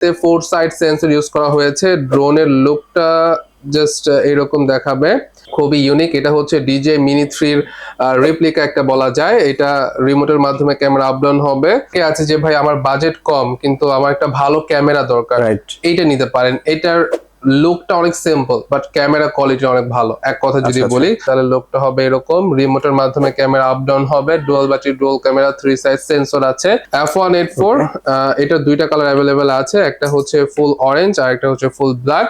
তে four side sensor use করা হয়েছে। ড্রোনের লুকটা জাস্ট এরকম দেখাবে। খুবই ইউনিক এটা হচ্ছে ডিজে মিনি থ্রির রেপ্লিকা একটা বলা যায়। এটা রিমোটের মাধ্যমে ক্যামেরা আপডাউন হবে। কে আছে যে ভাই আমার বাজেট কম কিন্তু আমার একটা ভালো ক্যামেরা দরকার। এইটা নিতে পারেন। এটার লুকটা অনেক সিম্পল বাট ক্যামেরা কোয়ালিটি অনেক ভালো। এক কথা যদি আচ্ছা, আচ্ছা। বলি তাহলে লুকটা হবে এরকম। রিমোটের মাধ্যমে ক্যামেরা আপ ডাউন হবে। Dual battery dual camera three size sensor আছে। এফ ওয়ান এইট ফোর এটা দুইটা কালার অ্যাভেলেবেল আছে। একটা হচ্ছে ফুল অরেঞ্জ আর একটা হচ্ছে ফুল ব্ল্যাক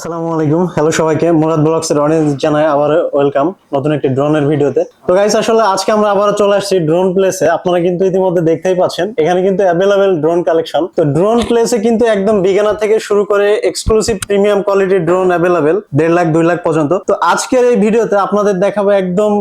আসসালামু আলাইকুম। হ্যালো সবাইকে। মুরাদ ব্লগস এর অনেক জানাই আবার ওয়েলকাম নতুন একটি ড্রোনের ভিডিওতে। তো গাইস আসলে আজকে আমরা আবার চলে আসছি ড্রোন প্লেসে আপনারা কিন্তু ইতিমধ্যে দেখতেই পাচ্ছেন, এখানে কিন্তু অ্যাভেলেবেল ড্রোন কালেকশন তো ড্রোন প্লেসে কিন্তু একদম বিগিনার থেকে শুরু করে এক্সক্লুসিভ প্রিমিয়াম কোয়ালিটির ড্রোন অ্যাভেলেবেল দেড় লাখ, দুই লাখ পর্যন্ত। তো আজকের এই ভিডিওতে আপনাদের দেখাবো একদম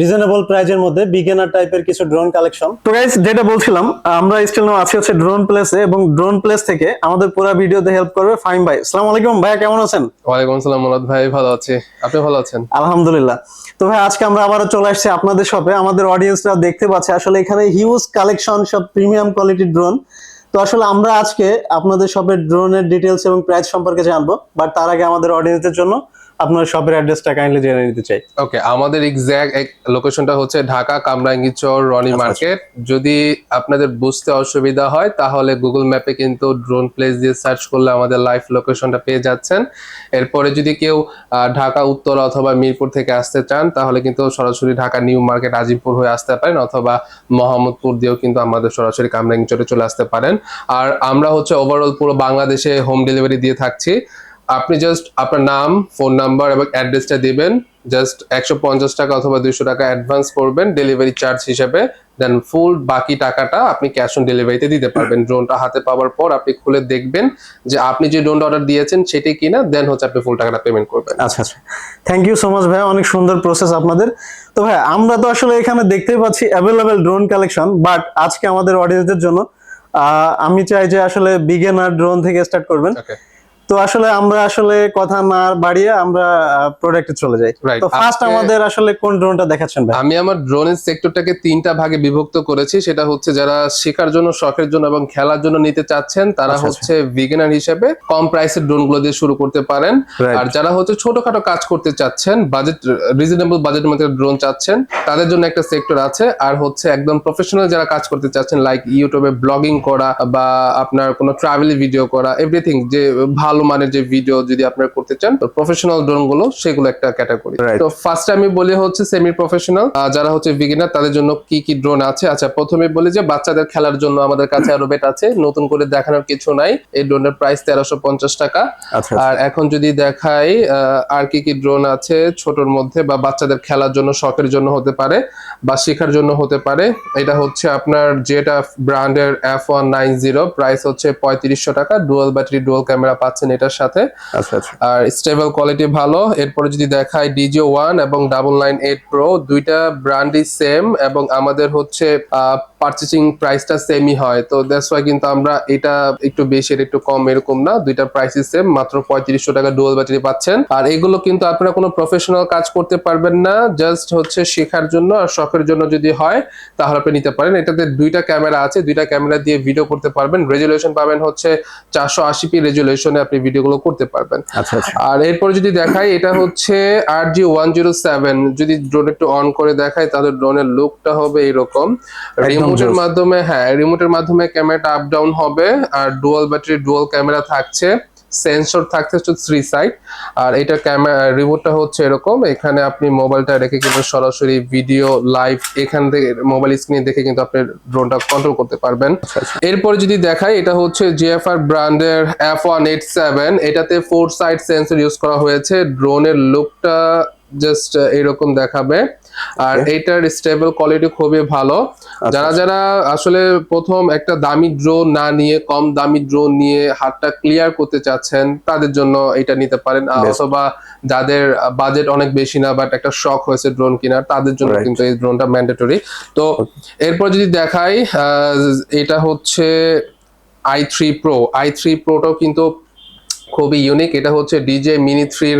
রিজনেবল প্রাইজের মধ্যে বিগিনার টাইপের কিছু ড্রোন কালেকশন তো গাইস যেটা বলছিলাম আমরা স্টিল নাও আছি হচ্ছে ড্রোন প্লেসে এবং ড্রোন প্লেস থেকে আমাদের পুরো ভিডিওতে হেল্প করবে ফাইম ভাই। আসসালামু আলাইকুম। ভাইয়া, কেমন আছেন? ওয়ালাইকুম আসসালাম মুরাদ ভাই ভালো আছি। আপনি ভালো আছেন? আলহামদুলিল্লাহ। তো ভাই আজকে আমরা আবার চলে আসছি আপনাদের শপে আমাদের অডিয়েন্সরা দেখতে পাচ্ছে আসলে এখানে হিউজ কালেকশন সব প্রিমিয়াম কোয়ালিটির ড্রোন তো আসলে আমরা আজকে আপনাদের শপের ড্রোনের ডিটেলস এবং প্রাইস সম্পর্কে জানব বাট তার আগে আমাদের অডিয়েন্সদের জন্য আপনার শপের অ্যাড্রেসটা কাইন্ডলি জেনে নিতে চাই। ওকে আমাদের এক্স্যাক্ট লোকেশনটা হচ্ছে ঢাকা কামরাঙ্গি চর রনি আচ্ছা, মার্কেট যদি আপনাদের বুঝতে অসুবিধা হয় তাহলে গুগল ম্যাপে কিন্তু ড্রোন প্লেস দিয়ে সার্চ করলে আমাদের লাইভ লোকেশনটা পেয়ে যাচ্ছেন। এরপরে যদি কেউ ঢাকা উত্তর অথবা মিরপুর থেকে আসতে চান তাহলে কিন্তু সরাসরি ঢাকা নিউ মার্কেট আজিমপুর হয়ে আসতে পারেন অথবা মোহাম্মদপুর দিয়েও কিন্তু আমাদের সরাসরি কামরাঙ্গি চরে চলে আসতে পারেন। আর আমরা হচ্ছে ওভারঅল পুরো বাংলাদেশে হোম ডেলিভারি দিয়ে থাকছি। আপনি জাস্ট আপনার নাম ফোন নাম্বার এবং অ্যাড্রেসটা দিবেন জাস্ট একশো পঞ্চাশ টাকা অথবা দুইশো টাকা অ্যাডভান্স করবেন ডেলিভারি চার্জ হিসেবে দেন ফুল বাকি টাকাটা আপনি ক্যাশ অন ডেলিভারিতে দিতে পারবেন। ড্রোনটা হাতে পাওয়ার পর আপনি খুলে দেখবেন যে আপনি যে ড্রোনটা অর্ডার দিয়েছেন সেটি কিনা দেন হচ্ছে আপনি ফুল টাকাটা পেমেন্ট করবেন। আচ্ছা আচ্ছা। থ্যাংক ইউ সো মাচ ভাই অনেক সুন্দর প্রসেস আপনাদের। তো ভাই আমরা তো আসলে এখানে দেখতেই পাচ্ছি অ্যাভেলেবেল ড্রোন কালেকশন বাট আজকে আমাদের অডিয়েন্সদের জন্য আমি চাই যে আসলে বিগিনার ড্রোন থেকে স্টার্ট করবেন। ওকে তো আসলে আমরা আসলে কথা না বাড়িয়ে আমরা প্রোডাক্টে চলে যাই। তো ফার্স্ট আমাদের আসলে কোন ড্রোনটা দেখাচ্ছেন ভাই? আমি আমার ড্রোনের সেক্টরটাকে তিনটা ভাগে বিভক্ত করেছি। সেটা হচ্ছে যারা শেখার জন্য শখের জন্য এবং খেলার জন্য নিতে চাচ্ছেন তারা আচ্ছা, হচ্ছে বিগিনার হিসেবে কম প্রাইসের ড্রোনগুলো দিয়ে শুরু করতে পারেন। আর যারা হচ্ছে ছোটখাটো কাজ করতে চাচ্ছেন বাজেট রিজনেবল বাজেটের মধ্যে ড্রোন চাচ্ছেন তাদের জন্য একটা সেক্টর আছে। আর হচ্ছে একদম প্রফেশনাল যারা কাজ করতে চাচ্ছেন লাইক ইউটিউবে ব্লগিং করা বা আপনার কোনো ট্রাভেল ভিডিও করা এভরিথিং যে ভালো মানের যে ভিডিও যদি আপনারা করতে চান তো প্রফেশনাল ড্রোনগুলো সেগুলো একটা ক্যাটাগরি তো ফার্স্ট আমি বলি হচ্ছে সেমি প্রফেশনাল যারা হচ্ছে বিগিনার তাদের জন্য কি কি ড্রোন আছে? আচ্ছা প্রথমে বলি যে বাচ্চাদের খেলার জন্য আমাদের কাছে আরও বেট আছে। নতুন করে দেখানোর কিছু নাই। এই ড্রোনের প্রাইস তেরোশো পঞ্চাশ টাকা। আচ্ছা আর এখন যদি দেখাই আর কি কি ড্রোন আছে ছোটর মধ্যে বা বাচ্চাদের খেলার জন্য শখের জন্য হতে পারে বা শেখার জন্য হতে পারে এটা হচ্ছে আপনার যেটা ব্র্যান্ডের F one nine zero price হচ্ছে পঁয়ত্রিশশো টাকা। ডুয়াল ব্যাটারি ডুয়াল ক্যামেরা পাচ্ছেন এটার সাথে। আচ্ছা আচ্ছা। আর স্টেবল কোয়ালিটি ভালো। এরপরে যদি দেখায় ডিজে ওয়ান এবং ডাবল নাইন এইট প্রো দুইটা ব্র্যান্ডই সেম এবং আমাদের হচ্ছে পারচেসিং প্রাইসটা সেমই হয়। তো দ্যাটস ওয়াই কিন্তু আমরা এটা একটু বেশি এটা একটু কম এরকম না। দুইটা প্রাইসই সেম মাত্র পঁয়ত্রিশশো টাকা ডুয়াল ব্যাটারি পাচ্ছেন। আর এগুলো কিন্তু আপনারা কোনো প্রফেশনাল কাজ করতে পারবেন না জাস্ট হচ্ছে শেখার জন্য আর শখের জন্য যদি হয় তাহলে আপনি নিতে পারেন। এটাতে দুইটা ক্যামেরা আছে দুইটা ক্যামেরা দিয়ে ভিডিও করতে পারবেন। রেজুলেশন পাবেন হচ্ছে চারশো আশি পি রেজুলেশনে আপনি ভিডিওগুলো করতে পারবেন। আচ্ছা আচ্ছা। আর এরপর যদি দেখাই এটা হচ্ছে আর জি ওয়ান জিরো সেভেন যদি ড্রোন একটু অন করে দেখাই তাহলে ড্রোনের লুকটা হবে এরকম। রিমোটের মাধ্যমে হ্যাঁ রিমোটের মাধ্যমে ক্যামেরাটা আপ ডাউন হবে আর ডুয়াল ব্যাটারি ডুয়াল ক্যামেরা থাকছে সেন্সর থাকছে হচ্ছে থ্রি সাইড আর এটা ক্যামেরা রিমোটটা হচ্ছে এরকম এখানে আপনি মোবাইলটা রেখে কিন্তু সরাসরি ভিডিও লাইভ এখান থেকে মোবাইল স্ক্রিনে দেখে কিন্তু আপনি ড্রোনটা কন্ট্রোল করতে পারবেন। এরপরে যদি দেখাই এটা হচ্ছে জিএফআর ব্র্যান্ডের এফ ওয়ান এইট সেভেন এটাতে ফোর সাইড সেন্সর ইউজ করা হয়েছে ড্রোনের লুকটা জাস্ট এরকম দেখাবে। আর. এটার স্টেবল কোয়ালিটি খুবই ভালো। যারা যারা আসলে প্রথম একটা দামি ড্রোন না নিয়ে কম দামি ড্রোন নিয়ে হাতটা ক্লিয়ার করতে চাচ্ছেন তাদের জন্য এটা নিতে পারেন। অথবা যাদের বাজেট অনেক বেশি না বাট একটা শখ হয়েছে ড্রোন কেনার তাদের জন্য কিন্তু এই ড্রোনটা ম্যান্ডেটরি তো এরপর যদি দেখাই আহ, এটা হচ্ছে I three pro I three প্রোটাও কিন্তু খুবই ইউনিক এটা হচ্ছে ডিজে মিনি থ্রির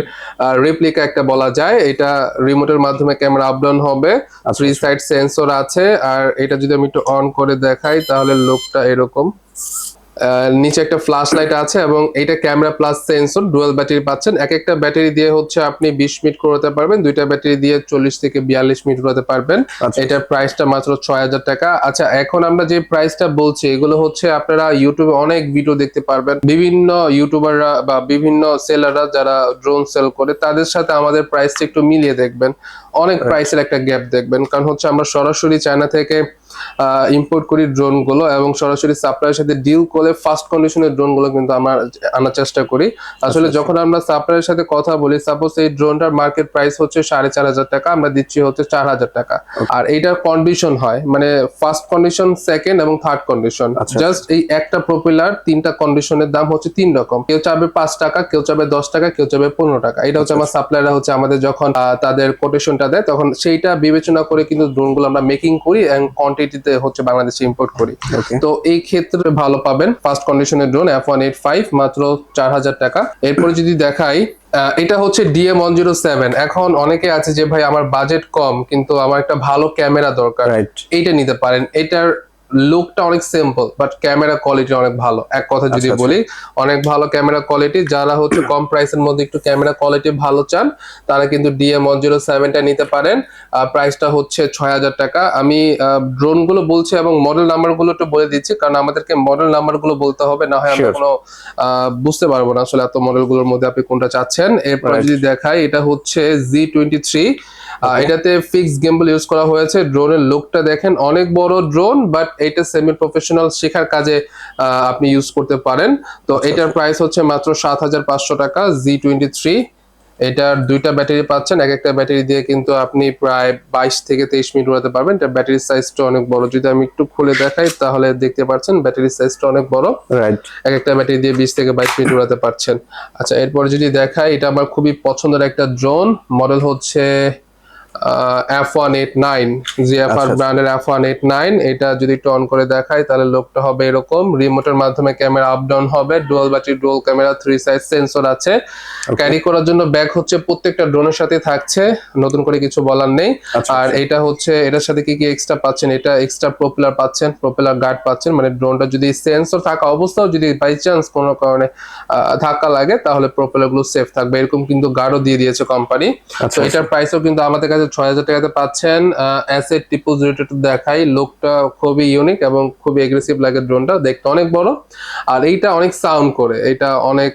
রেপ্লিকা একটা বলা যায়। এটা রিমোটের মাধ্যমে ক্যামেরা আপডাউন হবে। থ্রি সাইড সেন্সর আছে। আর এটা যদি আমি একটু অন করে দেখাই তাহলে লোকটা এরকম। নিচে একটা ফ্ল্যাশ লাইট আছে এবং এটা camera plus sensor dual battery পাচ্ছেন। এক একটা ব্যাটারি দিয়ে হচ্ছে আপনি বিশ মিনিট করতে পারবেন দুইটা ব্যাটারি দিয়ে চল্লিশ থেকে বিয়াল্লিশ মিনিট করতে পারবেন। আচ্ছা। এটার প্রাইসটা মাত্র ছয় হাজার টাকা। আচ্ছা এখন আমরা যে প্রাইসটা বলছি এগুলো হচ্ছে আপনারা ইউটিউবে অনেক ভিডিও দেখতে পারবেন। বিভিন্ন ইউটিউবাররা বা বিভিন্ন সেলাররা যারা ড্রোন সেল করে তাদের সাথে আমাদের প্রাইসটা একটু মিলিয়ে দেখবেন। অনেক প্রাইসের একটা গ্যাপ দেখবেন। কারণ হচ্ছে আমরা সরাসরি চায়না থেকে ইম্পোর্ট করি ড্রোনগুলো এবং সরাসরি সাপ্লাইয়ের সাথে ডিল করে ফার্স্ট কন্ডিশনের ড্রোনগুলো কিন্তু আমরা আনার চেষ্টা করি। আসলে যখন আমরা সাপ্লাইয়ের সাথে কথা বলি সাপোজ এই ড্রোনটার মার্কেট প্রাইস হচ্ছে সাড়ে চার হাজার টাকা আমরা দিচ্ছি হচ্ছে চার হাজার টাকা। আর এইটার কন্ডিশন হয় মানে ফার্স্ট কন্ডিশন সেকেন্ড এবং থার্ড কন্ডিশন আচ্ছা। জাস্ট এই একটা প্রপিলার তিনটা কন্ডিশনের দাম হচ্ছে তিন রকম। কেউ চাবে পাঁচ টাকা কেউ চাবে দশ টাকা কেউ চাবে পনেরো টাকা। এটা হচ্ছে আমার সাপ্লাইরা হচ্ছে আমাদের যখন তাদের কোটেশনটা দেয় তখন সেইটা বিবেচনা করে কিন্তু ড্রোনগুলো আমরা মেকিং করি এবং কোয়ান্টিটিতে হচ্ছে বাংলাদেশে ইম্পোর্ট করি। তো এই ক্ষেত্রে ভালো পাবেন। ফার্স্ট কন্ডিশনের drone F one eight five মাত্র চার হাজার টাকা। এরপরে যদি দেখাই আহ, এটা হচ্ছে ডিএম ওয়ান জিরো সেভেন এখন অনেকে আছে যে ভাই আমার বাজেট কম কিন্তু আমার একটা ভালো ক্যামেরা দরকার। এইটা নিতে পারেন। এটার লুকটা অনেক সিম্পল বাট ক্যামেরা কোয়ালিটি অনেক ভালো। এক কথা যদি আচ্ছা, আচ্ছা। বলি অনেক ভালো ক্যামেরা কোয়ালিটি যারা হচ্ছে কম প্রাইসের মধ্যে একটু ক্যামেরা কোয়ালিটি ভালো চান তারা কিন্তু ডিএম ওয়ান জিরো সেভেনটা নিতে পারেন। প্রাইসটা হচ্ছে ছয় হাজার টাকা। আমি ড্রোনগুলো বলছি এবং মডেল নাম্বারগুলো একটু বলে দিচ্ছি কারণ আমাদেরকে মডেল নাম্বারগুলো বলতে হবে না হয় আমরা কোনো বুঝতে পারব না আসলে এত মডেলগুলোর মধ্যে আপনি কোনটা চাচ্ছেন। এরপর যদি দেখাই এটা হচ্ছে জি টোয়েন্টি থ্রি এটাতে ফিক্স গেম্বল ইউজ করা হয়েছে। ড্রোনের লুকটা দেখেন অনেক বড় ড্রোন বাট এটা সেমি প্রফেশনাল শেখার কাজে আপনি ইউজ করতে পারেন। তো এটার প্রাইস হচ্ছে মাত্র সাত হাজার পাঁচশো টাকা জি টোয়েন্টি থ্রি এটার দুইটা ব্যাটারি পাচ্ছেন এক একটা ব্যাটারি দিয়ে কিন্তু আপনি প্রায় বাইশ থেকে তেইশ মিনিট উড়াতে পারবেন। এটা ব্যাটারি সাইজটা অনেক বড়। যদি আমি একটু খুলে দেখাই তাহলে দেখতে পাচ্ছেন ব্যাটারি সাইজটা অনেক বড়। রাইট এক একটা ব্যাটারি দিয়ে বিশ থেকে বাইশ মিনিট উড়াতে পারছেন। আচ্ছা এরপরে যদি দেখাই এটা আমার খুবই পছন্দের একটা ড্রোন মডেল হচ্ছে F one eight nine GFR আচ্ছা, আচ্ছা। ব্র্যান্ডের এফ ওয়ান এইট নাইন এটা যদি একটু অন করে দেখাই তাহলে লোকটা হবে এরকম। রিমোটের মাধ্যমে ক্যামেরা আপ ডাউন হবে dual battery dual camera three size sensor আছে। ক্যারি করার জন্য ব্যাগ হচ্ছে প্রত্যেকটা ড্রোনের সাথে থাকছে নতুন করে কিছু বলার নেই। আচ্ছা, আর এটা হচ্ছে এটার সাথে কি কি এক্সট্রা পাচ্ছেন? এটা এক্সট্রা প্রপেলার পাচ্ছেন প্রপেলার গার্ড পাচ্ছেন মানে ড্রোনটা যদি সেন্সর থাকা অবস্থাও যদি বাই চান্স কোনো কারণে ধাক্কা লাগে তাহলে প্রপেলারগুলো সেফ থাকবে। এরকম কিন্তু গার্ডও দিয়ে দিয়েছে কোম্পানি আচ্ছা তো এটার প্রাইসও কিন্তু আমাদের কাছে ছয় হাজার টাকাতে পাচ্ছেন অ্যাসেট টিপো জিরো দেখাই। লোকটা খুবই ইউনিক এবং খুবই এগ্রেসিভ লাগে ড্রোনটা দেখতে অনেক বড়। আর এইটা অনেক সাউন্ড করে এটা অনেক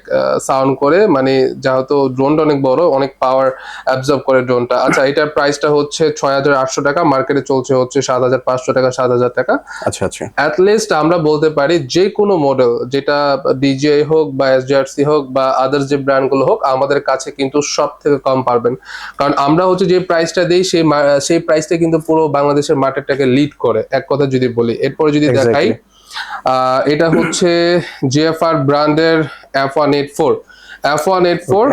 সাউন্ড করে মানে যেহেতু ড্রোনটা অনেক বড় অনেক পাওয়ার অ্যাবজর্ব করে ড্রোনটা আচ্ছা এটার প্রাইসটা হচ্ছে ছয় হাজার আটশো টাকা মার্কেটে চলছে হচ্ছে সাত হাজার পাঁচশো টাকা সাত হাজার টাকা। আচ্ছা আচ্ছা। অ্যাটলিস্ট আমরা বলতে পারি যে কোনো মডেল যেটা ডিজিআই হোক বা এসজিআরসি হোক বা আদার্স যে ব্র্যান্ডগুলো হোক আমাদের কাছে কিন্তু সব থেকে কম পারবেন। কারণ আমরা হচ্ছে যে প্রাইসটা দিই সেই সেই প্রাইসটা কিন্তু পুরো বাংলাদেশের মার্কেটটাকে লিড করে এক কথা যদি বলি। এরপরে যদি দেখাই এটা হচ্ছে জিএফআর ব্র্যান্ডের F one eight four F one eight four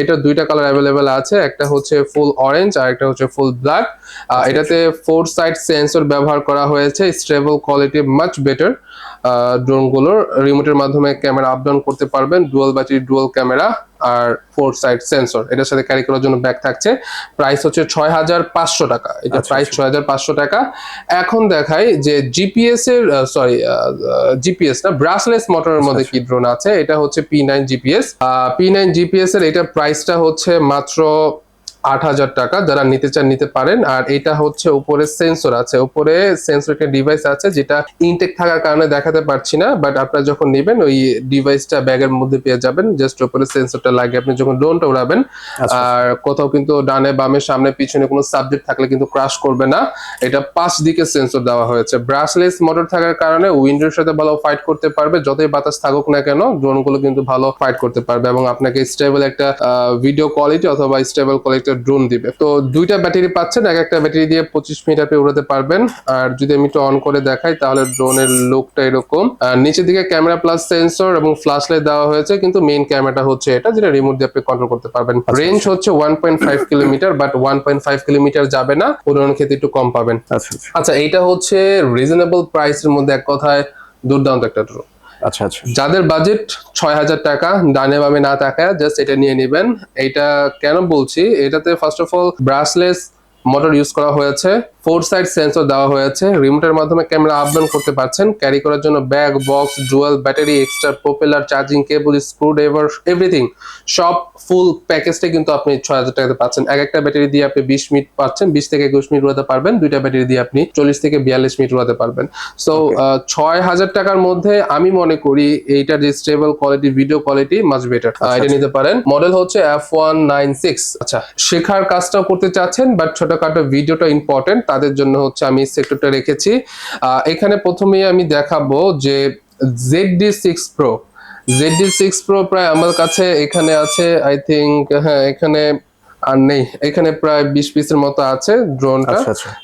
এটা দুইটা কালার অ্যাভেলেবেল আছে একটা হচ্ছে ফুল অরেঞ্জ আর একটা হচ্ছে ফুল ব্ল্যাক এটাতে ফোর সাইড সেন্সর ব্যবহার করা হয়েছে স্টেবল কোয়ালিটি মাচ বেটার ড্রোনগুলোর রিমোটের মাধ্যমে ক্যামেরা আপ ডাউন করতে পারবেন ডুয়াল ব্যাটারি ডুয়াল ক্যামেরা আর ফোর সাইড সেন্সর এটার সাথে ক্যারি করার জন্য ব্যাগ থাকছে। প্রাইস হচ্ছে ছয় হাজার পাঁচশো টাকা। এটা আচ্ছা, প্রাইস ছয় হাজার পাঁচশো টাকা। এখন দেখাই যে জিপিএস এর সরি জিপিএস না ব্রাসলেস মোটরের মধ্যে আচ্ছা। কি ড্রোন আছে? এটা হচ্ছে P nine GPS P nine GPS এর এটা প্রাইসটা হচ্ছে মাত্র আট হাজার টাকা যারা নিতে চান নিতে পারেন। আর এটা হচ্ছে উপরে সেন্সর আছে। উপরে সেন্সর একটা ডিভাইস আছে যেটা ইনটেক থাকার কারণে দেখাতে পারছি না বাট আপনারা যখন নেবেন ওই ডিভাইসটা ব্যাগের মধ্যে পেয়ে যাবেন। জাস্ট উপরে সেন্সরটা লাগে আপনি যখন ড্রোনটা উড়াবেন আচ্ছা। আর কোথাও কিন্তু ডানে বামে সামনে পিছনে কোনো সাবজেক্ট থাকলে কিন্তু ক্রাশ করবে না। এটা পাঁচ দিকে সেন্সর দেওয়া হয়েছে। ব্রাশলেস মোটর থাকার কারণে উইন্ডোর সাথে ভালো ফাইট করতে পারবে। যতই বাতাস থাকুক না কেন ড্রোনগুলো কিন্তু ভালো ফাইট করতে পারবে এবং আপনাকে স্টেবল একটা ভিডিও কোয়ালিটি অথবা স্টেবল কোয়ালিটি ড্রোন দিবে। তো দুইটা ব্যাটারি পাচ্ছেন এক একটা ব্যাটারি দিয়ে পঁচিশ মিনিট আপনি উড়াতে পারবেন। আর যদি আমি একটু অন করে দেখাই তাহলে ড্রোনের লুকটা এরকম। আর নিচের দিকে ক্যামেরা প্লাস সেন্সর এবং ফ্ল্যাশ লাইট দেওয়া হয়েছে কিন্তু মেইন ক্যামেরাটা হচ্ছে এটা যেটা রিমোট দিয়ে আপনি কন্ট্রোল করতে পারবেন। রেঞ্জ হচ্ছে one point five kilometre but one point five kilometre যাবে না উড়ানোর ক্ষেত্রে একটু কম পাবেন। আচ্ছা আচ্ছা। আচ্ছা এইটা হচ্ছে রিজনেবল প্রাইসের মধ্যে এক কথায় দুর্দান্ত একটা ড্রোন আচ্ছা আচ্ছা। যাদের বাজেট ছয় হাজার টাকা, ডানে বামে না তাকায় জাস্ট এটা নিয়ে নেবেন। এটা কেন বলছি? এটাতে first of all brushless motor use করা হয়েছে ফোর সাইড সেন্সর দেওয়া হয়েছে রিমোটের মাধ্যমে ক্যামেরা আপ ডাউন করতে পারছেন ক্যারি করার জন্য bag box dual battery extra propeller charging cable screwdriver everything সব ফুল প্যাকেজটা কিন্তু আপনি ছয় হাজার টাকাতে পাচ্ছেন। এক একটা ব্যাটারি দিয়ে আপনি বিশ মিনিট পাচ্ছেন বিশ থেকে একুশ মিনিট উড়াতে পারবেন দুইটা ব্যাটারি দিয়ে আপনি চল্লিশ থেকে বিয়াল্লিশ মিনিট উড়াতে পারবেন। সো ছয় হাজার টাকার মধ্যে আমি মনে করি এইটার যে stable quality video quality much better এটা নিতে পারেন। মডেল হচ্ছে এফ ওয়ান নাইন সিক্স আচ্ছা শেখার কাজটাও করতে চাচ্ছেন বাট ছোটখাটো ভিডিওটা ইম্পর্টেন্ট তাদের জন্য হচ্ছে আমি সেক্টরটা রেখেছি। এখানে প্রথমেই আমি দেখাবো যে Z D six pro Z D six pro প্রায় আমার কাছে এখানে আছে আই থিঙ্ক হ্যাঁ এখানে আর নেই। এখানে প্রায় বিশ পিসের মতো আছে ড্রোনটা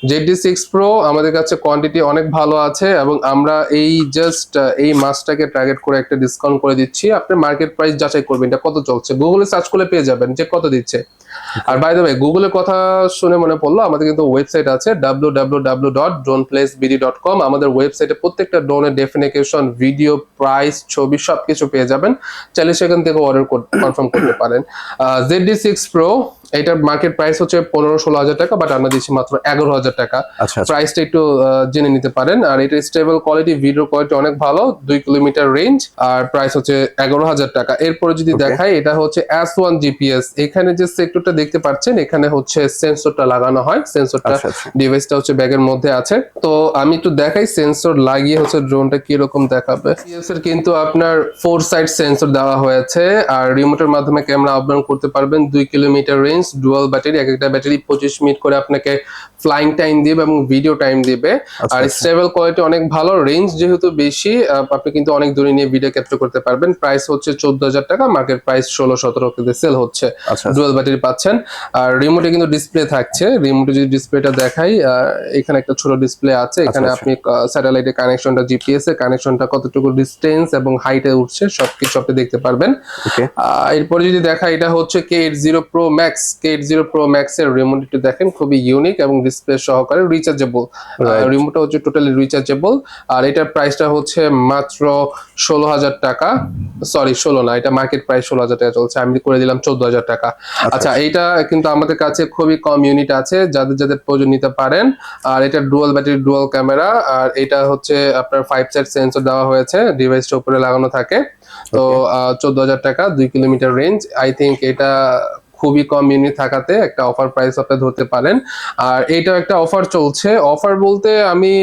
জেডি সিক্স প্রো আমাদের কাছে কোয়ান্টিটি অনেক ভালো আছে এবং আমরা এই জাস্ট এই মাসটাকে টার্গেট করে একটা ডিসকাউন্ট করে দিচ্ছি। আপনি মার্কেট প্রাইস যাচাই করবেন এটা কত চলছে। গুগলে সার্চ করলে পেয়ে যাবেন যে কত দিচ্ছে। আর বাই দ্য ওয়ে গুগলের কথা শুনে মনে পড়ল আমাদের কিন্তু ওয়েবসাইট আছে W W W dot drone place BD dot com আমাদের ওয়েবসাইটে প্রত্যেকটা ড্রোনের ডেফিনেশন ভিডিও প্রাইস ছবি সবকিছু পেয়ে যাবেন। চাইলে সেখান থেকে অর্ডার কনফার্ম করতে পারেন। জেড ডি সিক্স প্রো এটার মার্কেট প্রাইস হচ্ছে পনেরো ষোলো হাজার টাকা বাট আমরা দিচ্ছি মাত্র এগারো হাজার টাকা। আচ্ছা আচ্ছা। প্রাইসটা একটু জেনে নিতে পারেন। আর এটা স্টেবল কোয়ালিটি ভিডিও কোয়ালিটি অনেক ভালো দুই কিলোমিটার রেঞ্জ আর প্রাইস হচ্ছে এগারো হাজার টাকা। এরপরে যদি দেখাই এটা হচ্ছে এস ওয়ান জিপিএস এখানে যে সেক্টরটা দেখতে পাচ্ছেন এখানে হচ্ছে সেন্সরটা লাগানো হয়। সেন্সরটা আচ্ছা আচ্ছা। ডিভাইসটা হচ্ছে ব্যাগের মধ্যে আছে। তো আমি একটু দেখাই সেন্সর লাগিয়ে হচ্ছে ড্রোনটা কীরকম দেখাবে। এর কিন্তু আপনার ফোর সাইড সেন্সর দেওয়া হয়েছে আর রিমোটের মাধ্যমে ক্যামেরা আপডাউন করতে পারবেন দুই কিলোমিটার রেঞ্জ ডুয়াল ব্যাটারি এক একটা ব্যাটারি পঁচিশ মিনিট করে আপনাকে ফ্লাইং টাইম দিবে এবং ভিডিও টাইম দিবে। আচ্ছা, আর আচ্ছা। স্টেবল কোয়ালিটি অনেক ভালো রেঞ্জ যেহেতু বেশি আপনি কিন্তু অনেক দূরে নিয়ে ভিডিও ক্যাপচার করতে পারবেন। প্রাইস হচ্ছে চোদ্দ হাজার টাকা মার্কেট প্রাইস ষোলো সতেরো কেজি সেল হচ্ছে আচ্ছা। ডুয়াল ব্যাটারি পাচ্ছেন। আর রিমোটে কিন্তু ডিসপ্লে থাকছে রিমোটে যদি ডিসপ্লেটা দেখাই এখানে একটা ছোট ডিসপ্লে আছে এখানে আচ্ছা। আপনি স্যাটেলাইটের কানেকশনটা জিপিএস এর কানেকশনটা কতটুকু ডিস্টেন্স এবং হাইটে উঠছে সবকিছু আপনি দেখতে পারবেন। এরপরে যদি দেখা এটা হচ্ছে K eight zero pro max eight zero pro max এর রিমোট একটু দেখেন খুবই ইউনিক এবং ডিসপ্লে সহকারে রিচার্জেবল. রিমোটটা হচ্ছে টোটালি রিচার্জেবল আর এটার প্রাইসটা হচ্ছে মাত্র ষোলো হাজার টাকা। সরি ষোলো না এটা মার্কেট প্রাইস ষোলো হাজার টাকা চলছে। আমি করে দিলাম চোদ্দ হাজার টাকা। আচ্ছা। এইটা কিন্তু আমাদের কাছে খুবই কম ইউনিট আছে যাদের যাদের প্রয়োজন নিতে পারেন। আর এটা ডুয়াল ব্যাটারি ডুয়াল ক্যামেরা আর এটা হচ্ছে আপনার ফাইভ সাইড সেন্সর দেওয়া হয়েছে ডিভাইসটা উপরে লাগানো থাকে। তো চোদ্দ হাজার টাকা দুই কিলোমিটার রেঞ্জ আই থিঙ্ক এটা খুবই কম ইউনিট থাকাতে একটা অফার প্রাইস আপনি ধরতে পারেন। আর এইটাও একটা অফার চলছে। অফার বলতে আমি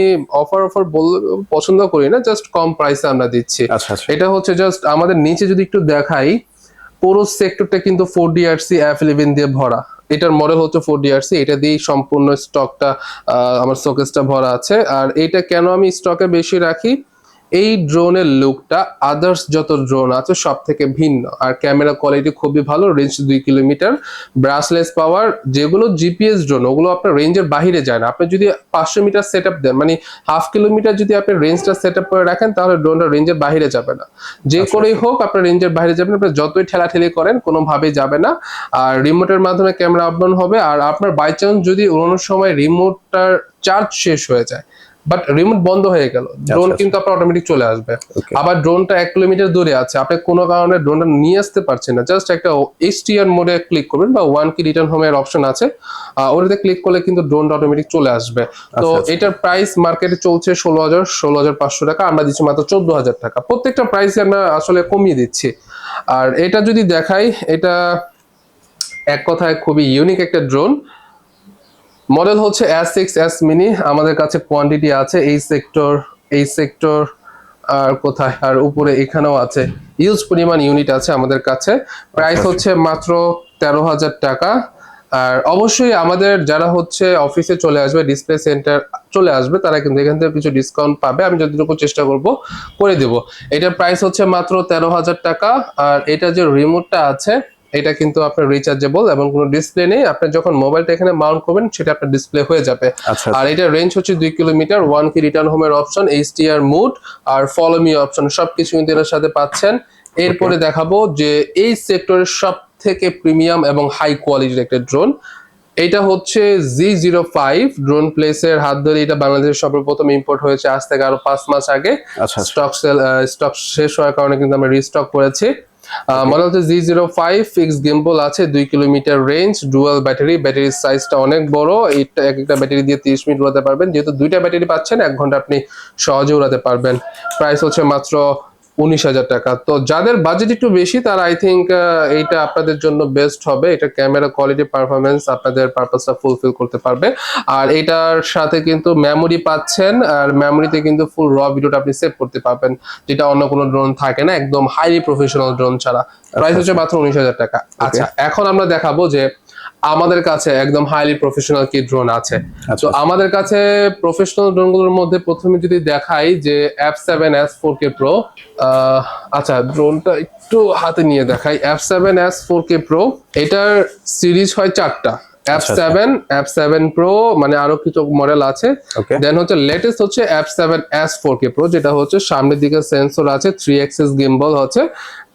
অফার অফার বল পছন্দ করি না জাস্ট কম প্রাইসে আমরা দিচ্ছি। আচ্ছা আচ্ছা। এটা হচ্ছে জাস্ট আমাদের নিচে যদি একটু দেখাই পুরো সেক্টরটা কিন্তু ফোর ডিআরসি এফ ইলেভেন দিয়ে ভরা। এটার মডেল হচ্ছে ফোর ডিআরসি এটা দিয়েই সম্পূর্ণ স্টকটা আমার শোকেসটা ভরা আছে। আর এটা কেন আমি স্টকে বেশি রাখি? এই ড্রোনের লুকটা আদার্স যত ড্রোন আছে সব থেকে ভিন্ন। আর ক্যামেরা কোয়ালিটি খুবই ভালো রেঞ্জ দুই কিলোমিটার ব্রাসলেস পাওয়ার যেগুলো জিপিএস ড্রোন ওগুলো আপনার রেঞ্জের বাইরে যায় না। আপনি যদি পাঁচশো মিটার সেট আপ দেন মানে হাফ কিলোমিটার যদি আপনি রেঞ্জটা সেট আপ করে রাখেন তাহলে ড্রোনটা রেঞ্জের বাইরে যাবে না। যে করেই হোক আপনার রেঞ্জের বাইরে যাবেন আপনি যতই ঠেলাঠেলি করেন কোনোভাবেই যাবে না। আর রিমোটের মাধ্যমে ক্যামেরা আপডাউন হবে আর আপনার বাই চান্স যদি উড়ানোর সময় রিমোটটার চার্জ শেষ হয়ে যায় বাট রিমোট বন্ধ হয়ে গেল। ড্রোন আচ্ছা। কিন্তু আপনার অটোমেটিক চলে আসবে। আবার ড্রোনটা এক কিলোমিটার দূরে আছে। আপনি কোনো কারণে ড্রোনটা নিয়ে আসতে পারছেন না। জাস্ট একটা এইচটিআর মোডে ক্লিক করবেন বা ওয়ান কি রিটার্ন হোম এর অপশন আছে। ওটাতে ক্লিক করলে কিন্তু ড্রোনটা অটোমেটিক চলে আসবে। তো আচ্ছা, আচ্ছা। এটার প্রাইস মার্কেটে চলছে ষোলো হাজার ষোলো হাজার পাঁচশো টাকা। আমরা দিচ্ছি মাত্র চোদ্দ হাজার টাকা। প্রত্যেকটা প্রাইসে আমরা আসলে কমিয়ে দিচ্ছি। আর এটা যদি দেখাই এটা এক কথায় খুবই ইউনিক একটা ড্রোন মডেল হচ্ছে এস সিক্স এস মিনি আমাদের কাছে কোয়ান্টিটি আছে এই সেক্টর এই সেক্টর আর কোথায়? আর উপরে এখানেও আছে। ইউজ পরিমাণ ইউনিট আছে আমাদের কাছে। প্রাইস আচ্ছা। হচ্ছে মাত্র তেরো হাজার টাকা। আর অবশ্যই আমাদের যারা হচ্ছে অফিসে চলে আসবে ডিসপ্লে সেন্টার চলে আসবে তারা কিন্তু এখান থেকে কিছু ডিসকাউন্ট পাবে। আমি যতটুকু চেষ্টা করব করে দেব। এটার প্রাইস হচ্ছে মাত্র তেরো হাজার টাকা। আর এটা যে রিমোটটা আছে এটা কিন্তু আপনার রিচার্জেবল এবং কোনো ডিসপ্লে নেই। আপনি যখন মোবাইলটা এখানে মাউন্ট করবেন সেটা আপনার ডিসপ্লে হয়ে যাবে। আচ্ছা আর এটা রেঞ্জ হচ্ছে দুই কিলোমিটার ওয়ান কি রিটার্ন হোমের অপশন এইচটিআর মুড আর ফলো মি অপশন সবকিছু কিন্তু এটার সাথে পাচ্ছেন। এরপরে দেখাবো যে এই সেক্টরের সব থেকে প্রিমিয়াম এবং হাই কোয়ালিটির একটা ড্রোন এটা হচ্ছে জি জিরো ফাইভ ড্রোন প্লেসের হাত ধরে এটা বাংলাদেশের সর্বপ্রথম ইম্পোর্ট হয়েছে আজ থেকে আরও পাঁচ মাস আগে। আচ্ছা আচ্ছা। স্টক সেল স্টক শেষ হওয়ার কারণে কিন্তু আমরা রিস্টক করেছি। মডেল হচ্ছে G zero five fix gimbal আছে দুই কিলোমিটার রেঞ্জ ডুয়াল ব্যাটারি ব্যাটারির সাইজটা অনেক বড়। এইটা এক একটা ব্যাটারি দিয়ে তিরিশ মিনিট উড়াতে পারবেন। যেহেতু দুইটা ব্যাটারি পাচ্ছেন এক ঘণ্টা আপনি সহজে উড়াতে পারবেন। প্রাইস হচ্ছে মাত্র উনিশ হাজার টাকা। তো যাদের বাজেট একটু বেশি তারা আই থিঙ্ক এইটা আপনাদের জন্য বেস্ট হবে। এটা ক্যামেরা কোয়ালিটি পারফরমেন্স আপনাদের পারপাসটা ফুলফিল করতে পারবে। আর এটার সাথে কিন্তু মেমোরি পাচ্ছেন আর মেমোরিতে কিন্তু ফুল র ভিডিওটা আপনি সেভ করতে পারবেন। যেটা অন্য কোনো ড্রোন থাকে না একদম হাইলি প্রফেশনাল ড্রোন ছাড়া। প্রাইস হচ্ছে মাত্র উনিশ হাজার টাকা। আচ্ছা এখন আমরা দেখাবো যে আমাদের কাছে একদম হাইলি প্রফেশনাল কি ড্রোন আছে। আচ্ছা তো আমাদের কাছে প্রফেশনাল ড্রোনগুলোর মধ্যে প্রথমে যদি দেখাই যে F seven S four K pro আচ্ছা ড্রোনটা একটু হাতে নিয়ে দেখাই। F seven S four K pro এটার সিরিজ হয় চারটা। আচ্ছা। সেভেন এফ সেভেন প্রো মানে আরও কিছু মডেল আছে। দেন হচ্ছে লেটেস্ট হচ্ছে F seven S four K pro যেটা হচ্ছে সামনের দিকে সেন্সর আছে থ্রি এক্সেস গিম্বল হচ্ছে।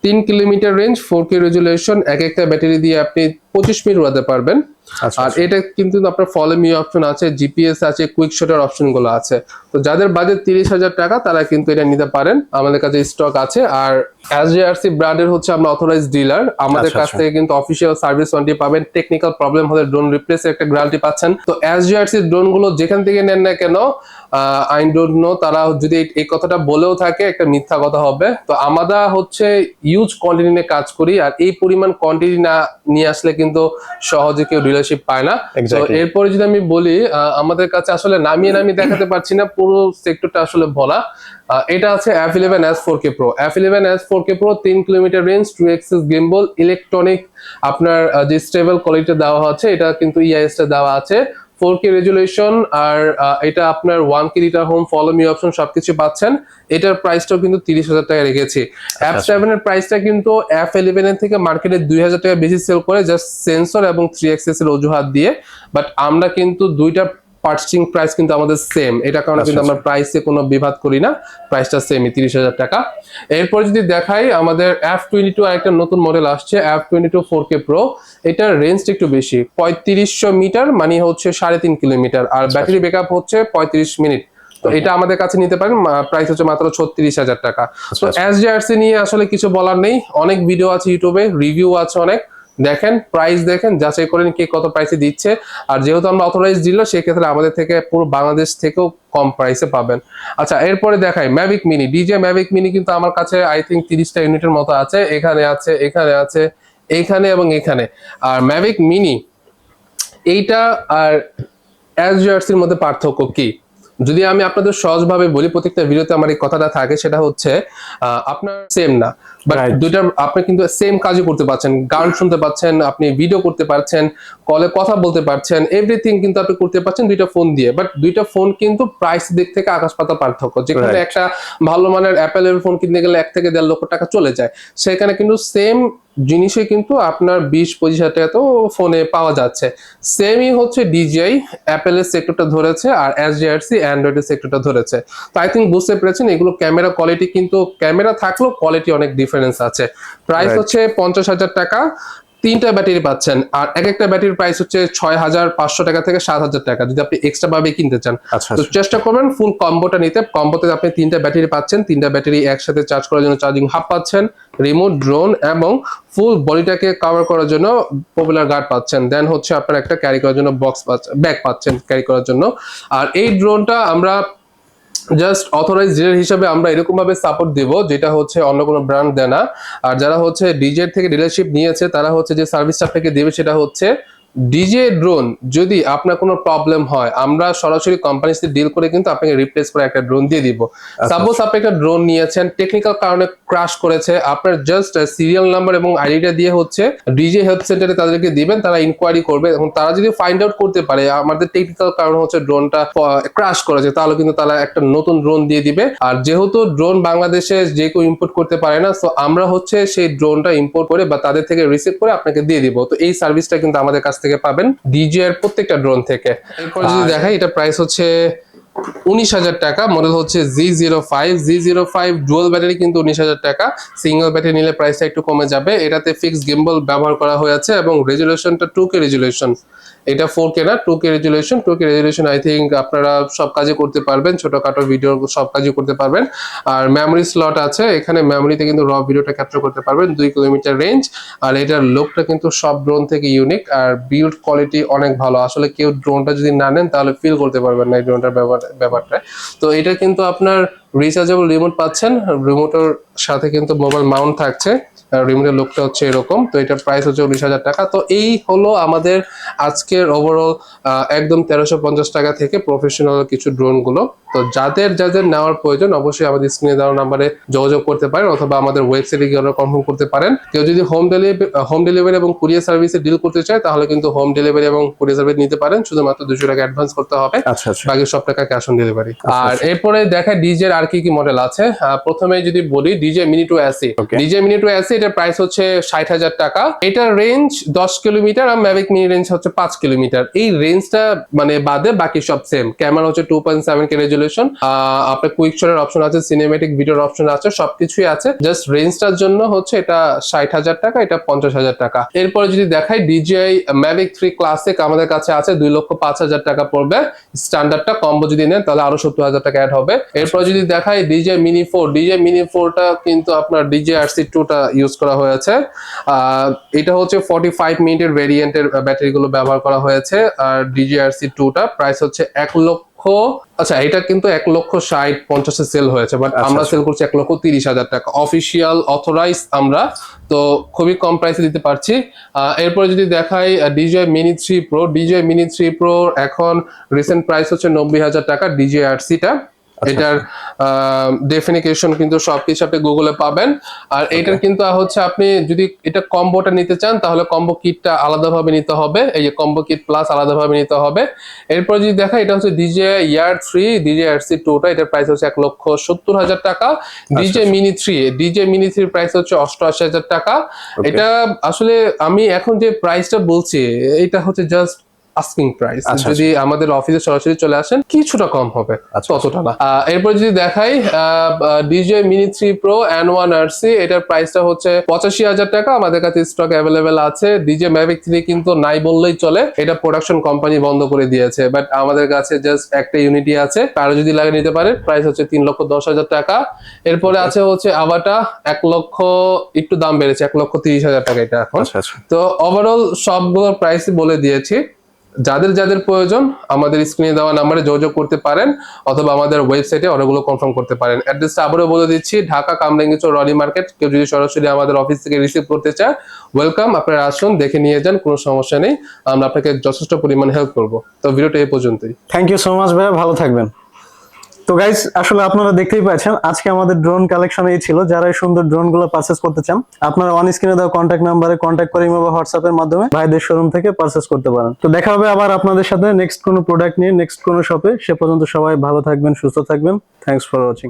তিন kilometre range four K resolution এক একটা ব্যাটারি দিয়ে আপনি পঁচিশ মিনিট উড়াতে পারবেন। আচ্ছা আর এটা কিন্তু আপনার ফলো মি অপশন আছে জিপিএস আছে কুইক শটের অপশনগুলো আছে। তো যাদের বাজেট তিরিশ হাজার টাকা তারা কিন্তু এটা নিতে পারেন। আমাদের কাছে স্টক আছে। আর এসজিআরসি ব্র্যান্ডের হচ্ছে আমরা অথরাইজ ডিলার আমাদের আচ্ছা, কাছ আচ্ছা। থেকে কিন্তু অফিসিয়াল সার্ভিস ওয়ারেন্টি পাবেন। টেকনিক্যাল প্রবলেম হলে ড্রোন রিপ্লেস একটা গ্যারান্টি পাচ্ছেন। তো এসজিআরসি ড্রোনগুলো যেখান থেকে নেন না কেন আই ডোন্ট নো তারা যদি এই- এই কথাটা বলেও থাকে একটা মিথ্যা কথা হবে। তো আমরা হচ্ছে ইউজ কোয়ান্টিটি নিয়ে কাজ করি। আর এই পরিমাণ কোয়ান্টিটি না নিয়ে আসলে কিন্তু সহজে কেউ ডিলারশিপ পায় না। তো এরপরে যদি আমি বলি আমাদের কাছে আসলে নামিয়ে নামিয়ে দেখাতে পারছি না পুরো সেক্টরটা আসলে বলা। আহ, এটা আছে F eleven S four K pro F eleven S four K pro তিন kilometre range two axis gimbal electronic আপনার যে স্টেবল কোয়ালিটি দেওয়া আছে এটা কিন্তু ইআইএস টা দেওয়া আছে। ফোর কে রেজুলেশন আর এটা আপনার one key litre home follow me option সবকিছু পাচ্ছেন। এটার প্রাইসটাও কিন্তু তিরিশ হাজার টাকা রেখেছি। অ্যাপ সেভেন এর প্রাইসটা কিন্তু অ্যাপ ইলেভেন এর থেকে মার্কেটে দুই হাজার টাকা বেশি সেল করে জাস্ট সেন্সর এবং থ্রি এক্সেস এর অজুহাত দিয়ে। বাট আমরা কিন্তু দুইটা পার্চেসিং প্রাইস কিন্তু আমাদের সেম এটা কারণে কিন্তু আমরা প্রাইসে কোনো বিভাদ করি না। প্রাইসটা সেমই তিরিশ হাজার টাকা। এরপর যদি দেখাই আমাদের এফ টোয়েন্টি টু আরেকটা নতুন মডেল আসছে F twenty two four K pro এটার রেঞ্জটা একটু বেশি। পঁয়ত্রিশশো মিটার মানে হচ্ছে সাড়ে তিন কিলোমিটার। আর ব্যাটারি ব্যাকআপ হচ্ছে পঁয়ত্রিশ মিনিট। তো এটা আমাদের কাছে নিতে পারেন প্রাইস হচ্ছে মাত্র ছত্রিশ হাজার টাকা। তো এসজিআরসি নিয়ে আসলে কিছু বলার নেই। অনেক ভিডিও আছে ইউটিউবে রিভিউ আছে অনেক। দেখেন প্রাইস দেখেন, যাচাই করেন কে কত প্রাইসে দিচ্ছে। আর যেহেতু আমরা অথরাইজ দিল সেক্ষেত্রে আমাদের থেকে পুরো বাংলাদেশ থেকেও কম প্রাইসে পাবেন। আচ্ছা এরপরে দেখাই Mavic mini DJ Mavic mini কিন্তু আমার কাছে আই থিঙ্ক তিরিশটা ইউনিটের মতো আছে। এখানে আছে এখানে আছে এইখানে এবং এখানে। আর ম্যাভিক মিনি এইটা আর এসজিআরসির মধ্যে পার্থক্য কি? যদি আমি আপনাদের সহজভাবে বলি, প্রত্যেকটা ভিডিওতে আমার এই কথাটা থাকে, সেটা হচ্ছে আপনার সেম না। বাট দুইটা আপনি কিন্তু সেম কাজই করতে পারছেন। গান শুনতে পাচ্ছেন আপনি ভিডিও করতে পারছেন কলে কথা বলতে পারছেন এভরিথিং কিন্তু আপনি করতে পারছেন দুইটা ফোন দিয়ে। বাট দুইটা ফোন কিন্তু প্রাইস দিক থেকে আকাশ পাতা পার্থক্য। যেখানে একটা ভালো মানের অ্যাপেলের ফোন কিনতে গেলে এক থেকে দেড় লক্ষ টাকা চলে যায়। সেখানে কিন্তু সেম জিনিসে কিন্তু আপনার বিশ পঁচিশ হাজার টাকা তো ফোনে পাওয়া যাচ্ছে। সেমই হচ্ছে ডিজিআই অ্যাপেলের সেক্টরটা ধরেছে আর এসডিআরসি অ্যান্ড্রয়েডের সেক্টরটা ধরেছে। তো আই থিঙ্ক বুঝতে পেরেছেন এগুলো ক্যামেরা কোয়ালিটি কিন্তু ক্যামেরা থাকলেও কোয়ালিটি অনেক ডিফারেন্স আছে। প্রাইস হচ্ছে পঞ্চাশ হাজার টাকা তিনটা ব্যাটারি পাচ্ছেন আর এক একটা ব্যাটারির প্রাইস হচ্ছে ছয় হাজার পাঁচশো টাকা থেকে সাত হাজার টাকা যদি আপনি এক্সট্রা ভাবে কিনতে চান। আচ্ছা তো আচ্ছা চেষ্টা করবেন ফুল কম্বোটা নিতে। কম্বোতে আপনি তিনটা ব্যাটারি পাচ্ছেন তিনটা ব্যাটারি একসাথে চার্জ করার জন্য চার্জিং হাব পাচ্ছেন রিমোট ড্রোন এবং ফুল বডিটাকে কভার করার জন্য পপুলার গার্ড পাচ্ছেন। দেন হচ্ছে আপনার একটা ক্যারি করার জন্য বক্স পাচ্ছেন ব্যাগ পাচ্ছেন ক্যারি করার জন্য। আর এই ড্রোনটা আমরা জাস্ট অথরাইজ ডিলার হিসাবে আমরা এরকম ভাবে সাপোর্ট দেব, যেটা হচ্ছে অন্য কোনো ব্র্যান্ড দেয় না। আর যারা হচ্ছে ডিজে থেকে ডিলারশিপ নিয়েছে, তারা হচ্ছে যে সার্ভিসটা আপনাকে দেবে, সেটা হচ্ছে ডিজে ড্রোন যদি আপনার কোনো প্রবলেম হয় আমরা সরাসরি কোম্পানির সাথে ডিল করে কিন্তু আপনাকে রিপ্লেস করে একটা ড্রোন দিয়ে দিব। সাপোজ আপনি একটা ড্রোন নিয়েছেন টেকনিক্যাল কারণে ক্রাশ করেছে আপনার জাস্ট সিরিয়াল নাম্বার এবং আইডিটা দিয়ে হচ্ছে ডিজে হেল্প সেন্টারে তাদেরকে দিবেন তারা ইনকোয়ারি করবে এবং তারা যদি ফাইন্ড আউট করতে পারে আমাদের টেকনিক্যাল কারণ হচ্ছে ড্রোনটা ক্রাশ করেছে তাহলে কিন্তু তারা একটা নতুন ড্রোন দিয়ে দিবে। আর যেহেতু ড্রোন বাংলাদেশে যে কেউ ইম্পোর্ট করতে পারে না তো আমরা হচ্ছে সেই ড্রোনটা ইম্পোর্ট করে বা তাদের থেকে রিসিভ করে আপনাকে দিয়ে দিব। তো এই সার্ভিসটা কিন্তু আমাদের কাছ থেকে পাবেন। ডিজে এর প্রত্যেকটা ড্রোন থেকে। এরপর যদি দেখাই এটা প্রাইস হচ্ছে উনিশ হাজার টাকা, মডেল হচ্ছে G zero five G zero five dual battery কিন্তু উনিশ হাজার টাকা। সিঙ্গেল ব্যাটারি নিলে প্রাইসটা একটু কমে যাবে। এটাতে ফিক্স গিম্বল ব্যবহার করা হয়েছে এবং রেজুলেশনটা টু কে রেজুলেশন এটা ফোর কে না two K resolution two K resolution I think আপনারা সব কাজে করতে পারবেন। ছোটখাটো ভিডিও সব কাজই করতে পারবেন। আর মেমোরি স্লট আছে। এখানে মেমোরিতে কিন্তু র ভিডিওটা ক্যাপচার করতে পারবেন, দুই কিলোমিটার রেঞ্জ আর এটার লোকটা কিন্তু সব ড্রোন থেকে ইউনিক আর বিল্ড কোয়ালিটি অনেক ভালো। আসলে কেউ ড্রোনটা যদি না নেন, তাহলে ফিল করতে পারবেন না এই ড্রোনটার ব্যাপার ব্যাপারটা। তো এটা কিন্তু আপনার রিচার্জেবল রিমোট পাচ্ছেন। রিমোটের সাথে কিন্তু মোবাইল মাউন্ট থাকছে। রিমোটের লুকটা হচ্ছে এরকম। তো এটার প্রাইস হচ্ছে উনিশ হাজার টাকা। তো এই হলো আমাদের আজকের ওভারঅল একদম তেরোশো পঞ্চাশ টাকা থেকে প্রফেশনাল কিছু ড্রোনগুলো তো যাদের যাদের নেওয়ার প্রয়োজন অবশ্যই আমাদের স্ক্রিনে দেওয়া নাম্বারে যোগাযোগ করতে পারেন অথবা আমাদের ওয়েবসাইটে গিয়ে কনফার্ম করতে পারেন। কেউ যদি হোম ডেলিভারি হোম ডেলিভারি এবং কুরিয়ার সার্ভিসে ডিল করতে চায় তাহলে কিন্তু হোম ডেলিভারি এবং কুরিয়ার সার্ভিস নিতে পারেন। শুধুমাত্র দুশো টাকা অ্যাডভান্স করতে হবে। আচ্ছা আচ্ছা। বাকি সব টাকা ক্যাশ অন ডেলিভারি আর এরপরে দেখা ডিজের আর কি কি মডেল আছে? প্রথমে যদি বলি DJ mini two SE DJ mini two SE এটার প্রাইস হচ্ছে ষাট হাজার টাকা। এটার রেঞ্জ দশ কিলোমিটার আর ম্যাভিক মিনি রেঞ্জ হচ্ছে পাঁচ কিলোমিটার। এই রেঞ্জটা মানে বাদে বাকি সব সেম ক্যামেরা হচ্ছে two point seven K resolution আপনার কুইক শটের অপশন আছে সিনেমেটিক ভিডিওর অপশন আছে সবকিছুই আছে। জাস্ট রেঞ্জটার জন্য হচ্ছে এটা ষাট হাজার টাকা এটা পঞ্চাশ হাজার টাকা। এরপরে যদি দেখাই ডিজিআই ম্যাভিক থ্রি ক্লাসিক আমাদের কাছে আছে দুই লক্ষ পাঁচ হাজার টাকা পড়বে। স্ট্যান্ডার্ডটা কম্বো যদি নেন তাহলে আরও সত্তর হাজার টাকা অ্যাড হবে। এরপর যদি দেখাই DJ mini four DJ mini ফোরটা কিন্তু আপনার ডিজে আর সি টুটা ইউজ করা হয়েছে। এটা হচ্ছে ফর্টি ফাইভ মিনিটের ভেরিয়েন্টের ব্যাটারি গুলো ব্যবহার করা হয়েছে। আর ডিজে আর সি টুটা প্রাইস হচ্ছে এক লক্ষ আচ্ছা এটা কিন্তু এক লক্ষ ষাট পঞ্চাশে সেল হয়েছে বাট আমরা সেল করছি এক লক্ষ তিরিশ হাজার টাকা। অফিসিয়াল অথরাইজ আমরা। তো খুবই কম প্রাইসে দিতে পারছি। আহ, এরপরে যদি দেখাই DJ mini three pro DJ mini three pro এখন রিসেন্ট প্রাইস হচ্ছে নব্বই হাজার টাকা ডিজে আর সিটা এটার ডেফিনিকেশন কিন্তু সবকিছু আপনি গুগলে পাবেন। আর এটার কিন্তু হচ্ছে আপনি যদি এটা কম্বোটা নিতে চান তাহলে কম্বো কিটটা আলাদাভাবে নিতে হবে। এই যে কম্বো কিট প্লাস আলাদাভাবে নিতে হবে। এরপর যদি দেখা এটা হচ্ছে DJ air three DJ R C টুটা এটার প্রাইস হচ্ছে এক লক্ষ সত্তর হাজার টাকা। DJ mini three DJ mini থ্রির প্রাইস হচ্ছে অষ্টআশি হাজার টাকা। এটা আসলে আমি এখন যে প্রাইসটা বলছি এটা হচ্ছে জাস্ট আস্কিং প্রাইস আচ্ছা, যদি আমাদের অফিসে সরাসরি চলে আসেন কিছুটা কম হবে আচ্ছা, ততটা না। এরপর যদি দেখাই DJ mini three pro and one RC এটার প্রাইসটা হচ্ছে পঁচাশি হাজার টাকা। আমাদের কাছে স্টক অ্যাভেলেবেল আছে। ডিজে ম্যাভিক থ্রি কিন্তু নাই বললেই চলে। এটা প্রোডাকশন কোম্পানি বন্ধ করে দিয়েছে। বাট আমাদের কাছে জাস্ট একটা ইউনিটি আছে। কারও যদি লাগে নিতে পারে প্রাইস হচ্ছে তিন লক্ষ দশ হাজার টাকা। এরপরে আছে হচ্ছে আবাটা এক লক্ষ একটু দাম বেড়েছে এক লক্ষ তিরিশ হাজার টাকা এটা এখন। আচ্ছা আচ্ছা। তো ওভারঅল সবগুলোর প্রাইস বলে দিয়েছি। যাদের যাদের প্রয়োজন আমাদের স্ক্রিনে দেওয়া নাম্বারে যোগাযোগ করতে পারেন অথবা আমাদের ওয়েবসাইটে অনেকগুলো কনফার্ম করতে পারেন। অ্যাড্রেসটা আবারও বলে দিচ্ছি, ঢাকা কামরাঙ্গিচর রনি মার্কেট কেউ যদি সরাসরি আমাদের অফিস থেকে রিসিভ করতে চায় ওয়েলকাম আপনারা আসুন, দেখে নিয়ে যান, কোনো সমস্যা নেই। আমরা আপনাকে যথেষ্ট পরিমাণ হেল্প করব। তো ভিডিওটা এই পর্যন্তই। থ্যাংক ইউ সো মাচ ভাইয়া ভালো থাকবেন। তো গাইস আসলে আপনারা দেখতেই পাচ্ছেন, আজকে আমাদের ড্রোন কালেকশন এই ছিল, যারা এই সুন্দর ড্রোনগুলো পারচেস করতে চান, আপনারা অন স্ক্রিনে দেওয়া কন্ট্যাক্ট নাম্বারে কন্ট্যাক্ট করে বা হোয়াটসঅ্যাপ এর মাধ্যমে ভাইদের শোরুম থেকে পারচেস করতে পারেন। তো দেখা হবে আবার আপনাদের সাথে নেক্সট কোনো প্রোডাক্ট নিয়ে নেক্সট কোনো শপে সে পর্যন্ত সবাই ভালো থাকবেন, সুস্থ থাকবেন। Thanks for watching